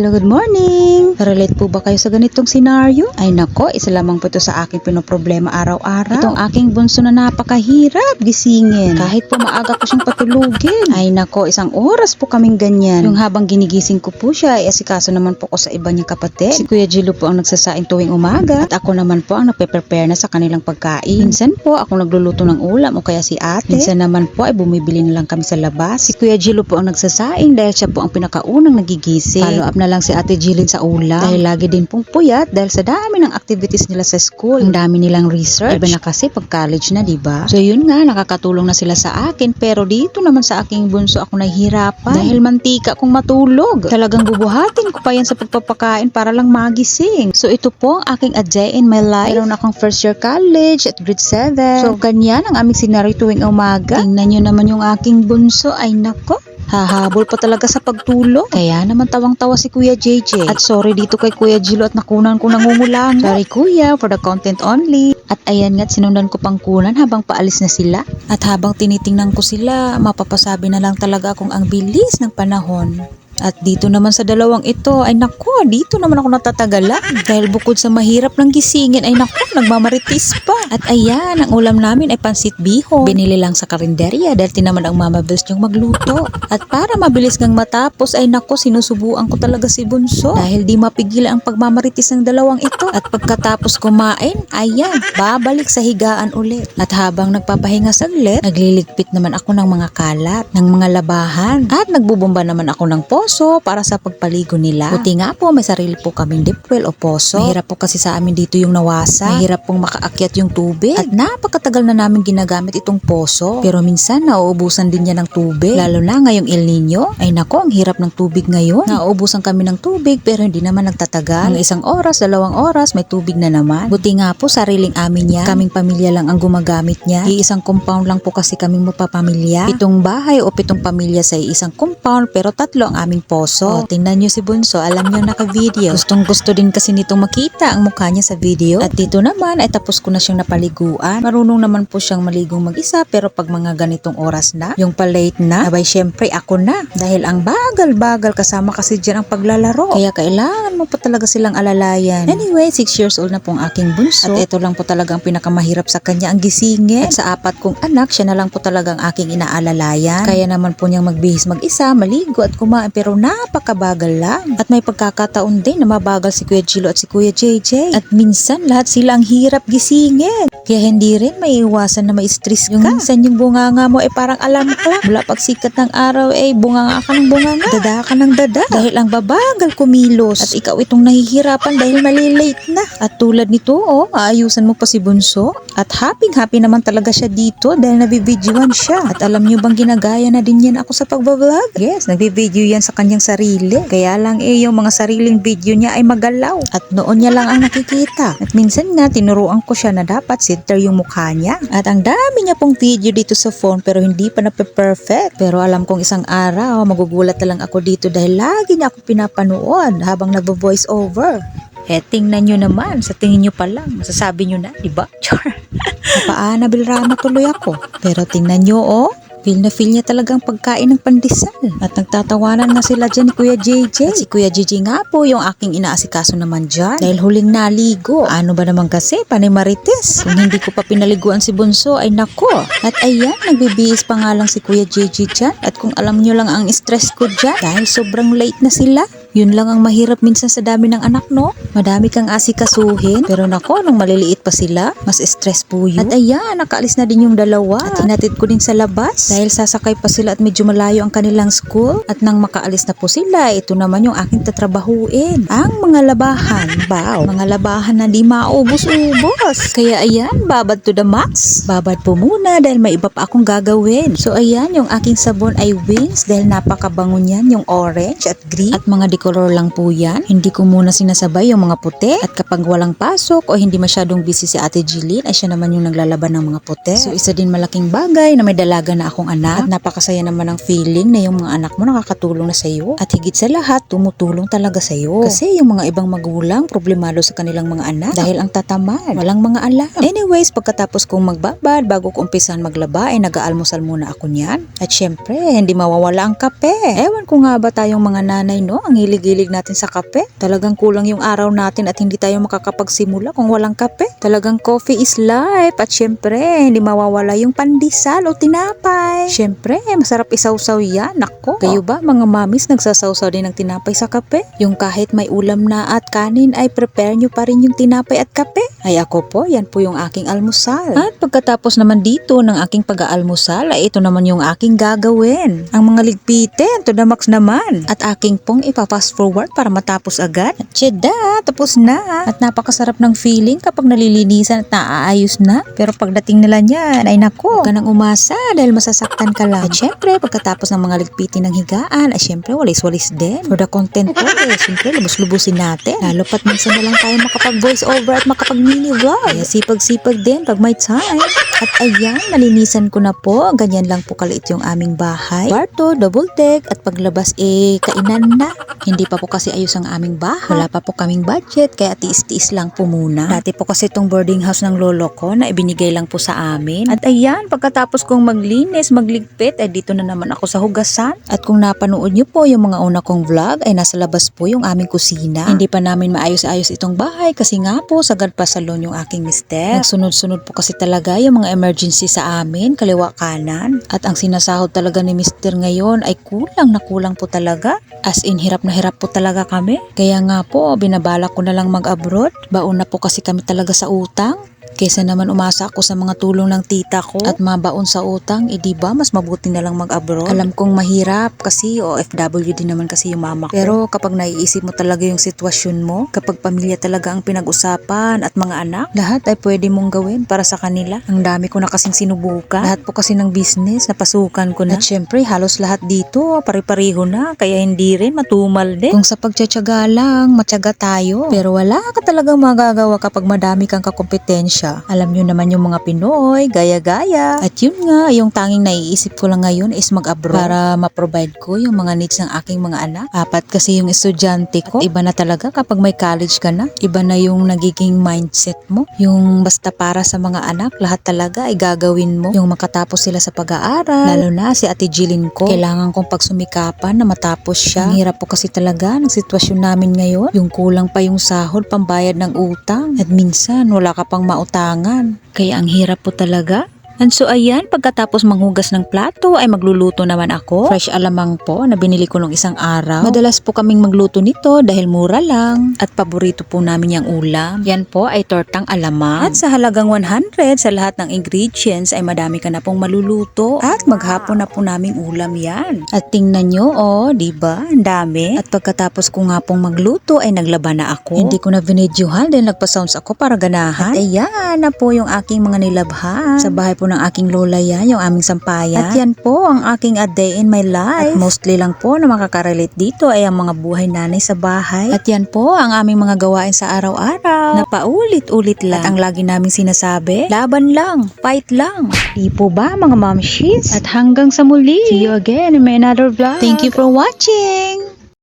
Hello, good morning! Relate po ba kayo sa ganitong senaryo? Ay nako, isa lamang po ito sa aking pinoproblema araw-araw. Itong aking bunso na napakahirap gisingin. Kahit po maaga ko siyang patulugin. Ay nako, isang oras po kaming ganyan. Yung habang ginigising ko po siya, ay asikaso naman po ko sa iba niyang kapatid. Si Kuya Jilo po ang nagsasaing tuwing umaga at ako naman po ang nagpe-prepare na sa kanilang pagkain. Minsan po ako nagluluto ng ulam o kaya si ate. Minsan naman po ay bumibili na lang kami sa labas. Si Kuya Jilo po ang nagsasaing dahil siya po ang pinakaunang nagigising. Follow up na lang si Ate Jilin sa ulam. Dahil lagi din pong puyat dahil sa dami ng activities nila sa school. Ang dami nilang research. Iba na kasi pag college na, di ba? So yun nga, nakakatulong na sila sa akin. Pero dito naman sa aking bunso ako nahihirapan. Dahil mantika kong matulog. Talagang bubuhatin ko pa yan sa pagpapakain para lang magising. So ito po ang aking a day in my life. Meron akong first year college at grade 7. So ganyan ang aming scenario tuwing umaga. Tingnan nyo naman yung aking bunso. Ay nako, Hahabol pa talaga sa pagtulog. Kaya naman tawang-tawa si Kuya JJ. At sorry dito kay Kuya Jilo at nakunan ko nangungulang. Sorry Kuya, for the content only. At ayan nga't sinundan ko pang kunan habang paalis na sila. At habang tinitingnan ko sila, mapapasabi na lang talaga akong ang bilis ng panahon. At dito naman sa dalawang ito, ay nako, dito naman ako natatagalan. Dahil bukod sa mahirap ng gisingin, ay nako, nagmamaritis pa. At ayan, ang ulam namin ay pansit bihon. Binili lang sa karinderya dahil tinaman ang mama Bells niyong magluto. At para mabilis ngang matapos, ay nako, sinusubuan ko talaga si Bunso. Dahil di mapigil ang pagmamaritis ng dalawang ito. At pagkatapos kumain, ayan, babalik sa higaan ulit. At habang nagpapahinga saglit, nagliligpit naman ako ng mga kalat, ng mga labahan. At nagbubumba naman ako ng poso para sa pagpaligo nila. Buti nga po, may sarili po kaming deep well o poso. Mahirap po kasi sa amin dito yung nawasa. Mahirap pong makaakyat yung tubig. At napakatagal na namin ginagamit itong poso. Pero minsan nauubusan din niya ng tubig. Lalo na ngayong El Nino. Ay nako, ang hirap ng tubig ngayon. Nauubusan kami ng tubig pero hindi naman nagtatagal. Ng isang oras, dalawang oras, may tubig na naman. Buti nga po, sariling amin niya. Kaming pamilya lang ang gumagamit niya. Iisang compound lang po kasi kaming magpapamilya. Pitong bahay o pitong pamilya sa isang compound pero tatlo ang aming poso. O, tingnan nyo si Bunso, alam nyo naka-video. Gustong gusto din kasi nitong makita ang mukha niya sa video. At dito naman ay tapos ko na siyang napaliguan. Marunong naman po siyang maligong mag-isa pero pag mga ganitong oras na, yung palate na, abay syempre ako na. Dahil ang bagal-bagal kasama kasi dyan ang paglalaro. Kaya kailangan mo pa talaga silang alalayan. Anyway, 6 years old na po ang aking bunso. At ito lang po talaga ang pinakamahirap sa kanya ang gisingin. At sa apat kong anak, siya na lang po talaga ang aking inaalalayan. Kaya naman po niyang magbihis mag-isa, maligo at kumain pero napakabagal lang. At may pagkakataon din na mabagal si Kuya Gilo at si Kuya JJ. At minsan lahat sila ang hirap gisingin. Kaya hindi rin maiiwasan na ma-stress ka. Yung minsan yung bunganga mo ay parang alam ka. Mula pagsikat ng araw ay bunganga ka ng bunganga. Dada ka ng dada. Dahil ang babagal kumilos. At ikaw itong nahihirapan dahil malilate na. At tulad nito, oh, aayusan mo pa si Bunso. At happy-happy naman talaga siya dito dahil nabibidyoan siya. At alam niyo bang ginagaya na din yan ako sa pagbablog? Yes, nagbibideo yan sa kanyang sarili. Kaya lang eh, yung mga sariling video niya ay magalaw. At noon niya lang ang nakikita. At minsan nga, tinuruan ko siya na dapat center yung mukha niya. At ang dami niya pong video dito sa phone pero hindi pa na-perfect. Pero alam kong isang araw, magugulat na lang ako dito dahil lagi niya ako pinapanood habang nagbo-voice over. Eh, tingnan nyo naman. Sa tingin nyo pa lang. Masasabi nyo na, di ba? Char. Napaanabil rama tuloy ako. Pero tingnan nyo, oh. Feel na feel niya talagang pagkain ng pandesal. At nagtatawanan nga sila dyan ni Kuya JJ. At si Kuya JJ nga po yung aking inaasikaso naman dyan. Dahil huling naligo. Ano ba naman kasi, panay marites. Kung hindi ko pa pinaliguan si Bunso ay nako. At ayan, nagbibihis pa nga lang si Kuya JJ dyan. At kung alam nyo lang ang stress ko dyan, dahil sobrang late na sila. Yun lang ang mahirap minsan sa dami ng anak, no? Madami kang asikasuhin. Pero nako, nung maliliit pa sila, mas stress po yun. At ayan, nakaalis na din yung dalawa. At hinatid ko din sa labas. Dahil sasakay pa sila at medyo malayo ang kanilang school. At nang makaalis na po sila, ito naman yung aking tatrabahuin. Ang mga labahan. Wow, mga labahan na di maubos-ubos. Kaya ayan, babad to the max. Babad po muna dahil may iba pa akong gagawin. So ayan, yung aking sabon ay wings dahil napakabango niyan, yung orange at green. At mga decolor lang po yan. Hindi ko muna sinasabay yung mga puti. At kapag walang pasok o hindi masyadong busy si Ate Jilin, ay siya naman yung naglalaban ng mga puti. So isa din malaking bagay na may dalaga na akong anak. At napakasaya naman ang feeling na yung mga anak mo nakakatulong na sa'yo. At higit sa lahat, tumutulong talaga sa'yo. Kasi yung mga ibang magulang, problemado sa kanilang mga anak. Dahil ang tatamad, walang mga alam. Anyways, pagkatapos kong magbabad, bago ko umpisan maglaba, ay nag-aalmusal muna ako niyan. At syempre, hindi mawawala ang kape. Ewan ko nga ba tayong mga nanay, no? Ang hilig-hilig natin sa kape. Talagang kulang yung araw natin at hindi tayo makakapagsimula kung walang kape. Talagang coffee is life at syempre, hindi mawawala yung pandesal o tinapay. Syempre, masarap isawsaw yan. Nako, kayo ba mga mamis nagsasawsaw din ng tinapay sa kape? Yung kahit may ulam na at kanin ay prepare nyo pa rin yung tinapay at kape? Ay ako po, yan po yung aking almusal. At pagkatapos naman dito ng aking pag-aalmusal ay ito naman yung aking gagawin. Ang mga ligpitin, to the max naman. At aking pong ipa-fast forward para matapos agad. Cheda, tapos na. At napakasarap ng feeling kapag nalilinisan at naaayos na. Pero pagdating nila niyan, ay nako, huwag ka nang umasa dahil masasaktan ka lang. At syempre, pagkatapos ng mga ligpitin ng higaan, ay syempre walis-walis din. For the content po, eh, syempre lubos-lubusin natin. Lalo pat minsan na lang tayo makapag-voice over at makapag-mini vlog. Kaya sipag-sipag din pag may time. At ayan, nalinisan ko na po. Ganyan lang po kaliit yung aming bahay. Kwarto, double deck, at paglabas eh, kainan na. Hindi pa po kasi ayos ang aming bahay. Wala pa po kaming budget, kaya tiis-tiis lang po muna. Dati po kasi itong boarding house ng lolo ko na ibinigay lang po sa amin. At ayan, pagkatapos kong maglinis, magligpit, ay dito na naman ako sa hugasan. At kung napanood niyo po yung mga una kong vlog, ay nasa labas po yung aming kusina. Hindi pa namin maayos-ayos itong bahay kasi nga po sagad pa salon yung aking mister. Nagsunod-sunod po kasi talaga yung mga emergency sa amin, kaliwa kanan. At ang sinasahod talaga ni mister ngayon ay kulang na kulang po talaga. As in, hirap na hirap po talaga kami. Kaya nga po, binabala ko na lang mag-abroad. Baon na po kasi kami talaga sa utang. Kesa naman umasa ako sa mga tulong ng tita ko at mabaon sa utang, eh di ba mas mabuti na lang mag-abroad. Alam kong mahirap kasi OFW din naman kasi yung mama ko. Pero kapag naiisip mo talaga yung sitwasyon mo, kapag pamilya talaga ang pinag-usapan at mga anak, lahat ay pwede mong gawin para sa kanila. Ang dami ko na kasing sinubukan. Lahat po kasi ng business, napasukan ko na. At syempre, halos lahat dito, pare-pareho na, kaya hindi rin matumal din. Kung sa pagtsatsaga lang, matyaga tayo. Pero wala ka talagang magagawa kapag madami kang kakompetensya. Alam nyo naman yung mga Pinoy, gaya-gaya. At yun nga, yung tanging naiisip ko lang ngayon is mag-abroad para ma-provide ko yung mga needs ng aking mga anak. Apat kasi yung estudyante ko. At iba na talaga kapag may college ka na. Iba na yung nagiging mindset mo. Yung basta para sa mga anak, lahat talaga ay gagawin mo. Yung makatapos sila sa pag-aaral. Lalo na si Ate Jilin ko. Kailangan kong pagsumikapan na matapos siya. Ang hirap po kasi talaga ng sitwasyon namin ngayon. Yung kulang pa yung sahod, pambayad ng utang. At minsan, wala ka pang mautangan. Kaya ang hirap po talaga. And so ayan, pagkatapos manghugas ng plato ay magluluto naman ako. Fresh alamang po na binili ko nung isang araw. Madalas po kaming magluto nito dahil mura lang. At paborito po namin yung ulam. Yan po ay tortang alamang. At sa halagang 100 sa lahat ng ingredients ay madami ka na pong maluluto. At maghapon na po naming ulam yan. At tingnan nyo, oh, di ba? Ang dami. At pagkatapos ko nga pong magluto ay naglaba na ako. Hindi ko na vinidyohan dahil nagpa-sounds ako para ganahan. At ayan na po yung aking mga nilabhan. Sa bahay po ng aking lola yan, yung aming sampayan. At yan po ang aking a day in my life. At mostly lang po na makakarelate dito ay ang mga buhay nanay sa bahay. At yan po ang aming mga gawain sa araw-araw. Na paulit-ulit lang. At ang lagi naming sinasabi, laban lang, fight lang. Di po ba mga mamshis? At hanggang sa muli. See you again in my another vlog. Thank you for watching.